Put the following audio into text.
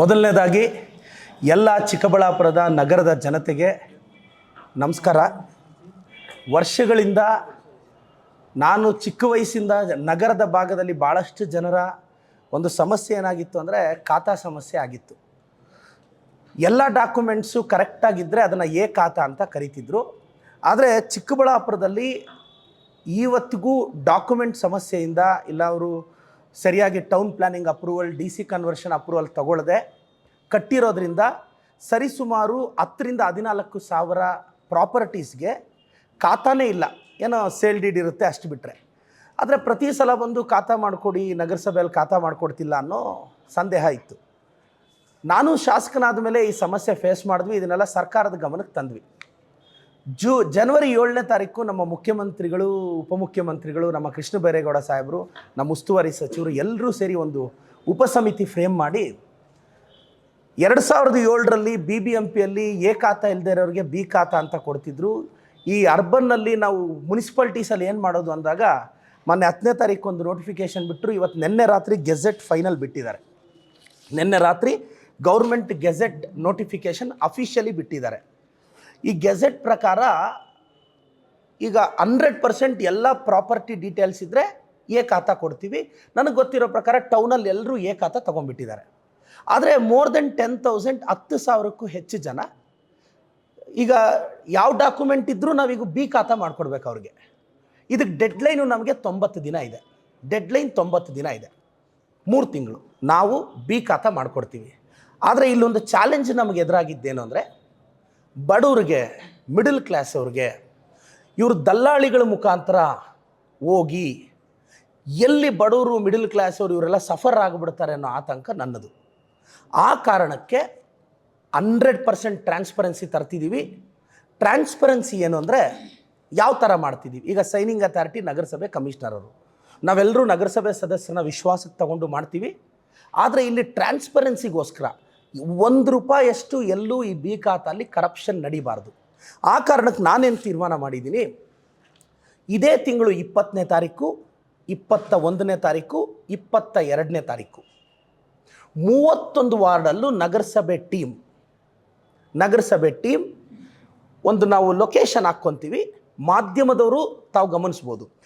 ಮೊದಲನೇದಾಗಿ ಎಲ್ಲ ಚಿಕ್ಕಬಳ್ಳಾಪುರದ ನಗರದ ಜನತೆಗೆ ನಮಸ್ಕಾರ. ವರ್ಷಗಳಿಂದ ನಾನು ಚಿಕ್ಕ ವಯಸ್ಸಿಂದ ನಗರದ ಭಾಗದಲ್ಲಿ ಭಾಳಷ್ಟು ಜನರ ಒಂದು ಸಮಸ್ಯೆ ಏನಾಗಿತ್ತು ಅಂದರೆ ಖಾತಾ ಸಮಸ್ಯೆ ಆಗಿತ್ತು. ಎಲ್ಲ ಡಾಕ್ಯುಮೆಂಟ್ಸು ಕರೆಕ್ಟಾಗಿದ್ದರೆ ಅದನ್ನು ಏ ಖಾತಾ ಅಂತ ಕರಿತಿದ್ರು. ಆದರೆ ಚಿಕ್ಕಬಳ್ಳಾಪುರದಲ್ಲಿ ಇವತ್ತಿಗೂ ಡಾಕ್ಯುಮೆಂಟ್ ಸಮಸ್ಯೆಯಿಂದ ಇಲ್ಲ ಅವರು ಸರಿಯಾಗಿ town planning approval D C conversion approval ತಗೊಳ್ಳದೆ ಕಟ್ಟಿರೋದ್ರಿಂದ ಸರಿಸುಮಾರು ಹತ್ತರಿಂದ ಹದಿನಾಲ್ಕು ಸಾವಿರ ಪ್ರಾಪರ್ಟೀಸ್ಗೆ ಖಾತಾನೇ ಇಲ್ಲ. ಏನೋ ಸೇಲ್ ಡೀಡ್ ಇರುತ್ತೆ ಅಷ್ಟು ಬಿಟ್ಟರೆ ಆದರೆ ಪ್ರತಿ ಸಲ ಬಂದು ಖಾತಾ ಮಾಡಿಕೊಡಿ, ನಗರಸಭೆಯಲ್ಲಿ ಖಾತಾ ಮಾಡಿಕೊಡ್ತಿಲ್ಲ ಅನ್ನೋ ಸಂದೇಹ ಇತ್ತು. ನಾನು ಶಾಸಕನಾದ ಮೇಲೆ ಈ ಸಮಸ್ಯೆ ಫೇಸ್ ಮಾಡಿದ್ವಿ, ಇದನ್ನೆಲ್ಲ ಸರ್ಕಾರದ ಗಮನಕ್ಕೆ ತಂದ್ವಿ. ಜೂ, ಜನವರಿ ಏಳನೇ ತಾರೀಕು ನಮ್ಮ ಮುಖ್ಯಮಂತ್ರಿಗಳು, ಉಪಮುಖ್ಯಮಂತ್ರಿಗಳು, ನಮ್ಮ ಕೃಷ್ಣ ಬೈರೇಗೌಡ ಸಾಹೇಬರು, ನಮ್ಮ ಉಸ್ತುವಾರಿ ಸಚಿವರು ಎಲ್ಲರೂ ಸೇರಿ ಒಂದು ಉಪಸಮಿತಿ ಫ್ರೇಮ್ ಮಾಡಿ ಎರಡು ಸಾವಿರದ ಏಳರಲ್ಲಿ ಬಿ ಬಿ ಎಂ ಪಿಯಲ್ಲಿ ಎ ಖಾತ ಇಲ್ಲದೆ ಇರೋರಿಗೆ ಬಿ ಖಾತಾ ಅಂತ ಕೊಡ್ತಿದ್ರು. ಈ ಅರ್ಬನ್ನಲ್ಲಿ ನಾವು ಮುನ್ಸಿಪಾಲ್ಟೀಸಲ್ಲಿ ಏನು ಮಾಡೋದು ಅಂದಾಗ ಮೊನ್ನೆ ಹತ್ತನೇ ತಾರೀಕು ಒಂದು ನೋಟಿಫಿಕೇಶನ್ ಬಿಟ್ಟರು ಇವತ್ತು ನಿನ್ನೆ ರಾತ್ರಿ ಗೆಜೆಟ್ ಫೈನಲ್ ಬಿಟ್ಟಿದ್ದಾರೆ. ನಿನ್ನೆ ರಾತ್ರಿ ಗೌರ್ಮೆಂಟ್ ಗೆಜೆಟ್ ನೋಟಿಫಿಕೇಷನ್ ಅಫಿಷಿಯಲಿ ಬಿಟ್ಟಿದ್ದಾರೆ. ಈ ಗೆಜೆಟ್ ಪ್ರಕಾರ ಈಗ ಹಂಡ್ರೆಡ್ ಪರ್ಸೆಂಟ್ ಎಲ್ಲ ಪ್ರಾಪರ್ಟಿ ಡೀಟೇಲ್ಸ್ ಇದ್ದರೆ ಏ ಖಾತ ಕೊಡ್ತೀವಿ. ನನಗೆ ಗೊತ್ತಿರೋ ಪ್ರಕಾರ ಟೌನಲ್ಲಿ ಎಲ್ಲರೂ ಏ ಖಾತ ತೊಗೊಂಡ್ಬಿಟ್ಟಿದ್ದಾರೆ. ಆದರೆ ಮೋರ್ ದೆನ್ ಟೆನ್ ತೌಸಂಡ್ ಹತ್ತು ಸಾವಿರಕ್ಕೂ ಹೆಚ್ಚು ಜನ ಈಗ ಯಾವ ಡಾಕ್ಯುಮೆಂಟ್ ಇದ್ದರೂ ನಾವೀಗ ಬಿ ಖಾತ ಮಾಡಿಕೊಡ್ಬೇಕು ಅವ್ರಿಗೆ. ಇದಕ್ಕೆ ಡೆಡ್ಲೈನು ನಮಗೆ ತೊಂಬತ್ತು ದಿನ ಇದೆ. ಡೆಡ್ಲೈನ್ ತೊಂಬತ್ತು ದಿನ ಇದೆ. ಮೂರು ತಿಂಗಳು. ನಾವು ಬಿ ಖಾತ ಮಾಡಿಕೊಡ್ತೀವಿ. ಆದರೆ ಇಲ್ಲೊಂದು ಚಾಲೆಂಜ್ ನಮಗೆ ಎದುರಾಗಿದ್ದೇನು ಅಂದರೆ ಬಡವ್ರಿಗೆ ಮಿಡಲ್ ಕ್ಲಾಸ್ ಅವ್ರಿಗೆ, ಇವರು ದಲ್ಲಾಳಿಗಳ ಮುಖಾಂತರ ಹೋಗಿ ಎಲ್ಲಿ ಬಡವರು ಮಿಡಲ್ ಕ್ಲಾಸ್ ಅವರು ಇವರೆಲ್ಲ ಸಫರ್ ಆಗಿಬಿಡ್ತಾರೆ ಅನ್ನೋ ಆತಂಕ ನನ್ನದು. ಆ ಕಾರಣಕ್ಕೆ ಹಂಡ್ರೆಡ್ ಪರ್ಸೆಂಟ್ ಟ್ರಾನ್ಸ್ಪರೆನ್ಸಿ ತರ್ತಿದ್ದೀವಿ ಟ್ರಾನ್ಸ್ಪರೆನ್ಸಿ ಏನು ಅಂದರೆ ಯಾವ ಥರ ಮಾಡ್ತಿದ್ದೀವಿ ಈಗ ಸೈನಿಂಗ್ ಅಥಾರಿಟಿ ನಗರಸಭೆ ಕಮಿಷನರ್ ಅವರು. ನಾವೆಲ್ಲರೂ ನಗರಸಭೆ ಸದಸ್ಯರನ್ನ ವಿಶ್ವಾಸಕ್ಕೆ ತಗೊಂಡು ಮಾಡ್ತೀವಿ. ಆದರೆ ಇಲ್ಲಿ ಟ್ರಾನ್ಸ್ಪರೆನ್ಸಿಗೋಸ್ಕರ ಒಂದು ರೂಪಾಯಿಯಷ್ಟು ಎಲ್ಲೂ ಈ ಬಿ ಖಾತಲ್ಲಿ ಕರಪ್ಷನ್ ನಡಿಬಾರ್ದು. ಆ ಕಾರಣಕ್ಕೆ ನಾನೇನು ತೀರ್ಮಾನ ಮಾಡಿದ್ದೀನಿ? ಇದೇ ತಿಂಗಳು ಇಪ್ಪತ್ತನೇ ತಾರೀಕು, ಇಪ್ಪತ್ತ ಒಂದನೇ ತಾರೀಕು, ಇಪ್ಪತ್ತ ಎರಡನೇ ತಾರೀಕು. ಮೂವತ್ತೊಂದು ವಾರ್ಡಲ್ಲೂ ನಗರಸಭೆ ಟೀಮ್ ನಗರಸಭೆ ಟೀಮ್ ಒಂದು ನಾವು ಲೊಕೇಶನ್ ಹಾಕ್ಕೊತೀವಿ, ಮಾಧ್ಯಮದವರು ತಾವು ಗಮನಿಸ್ಬೋದು.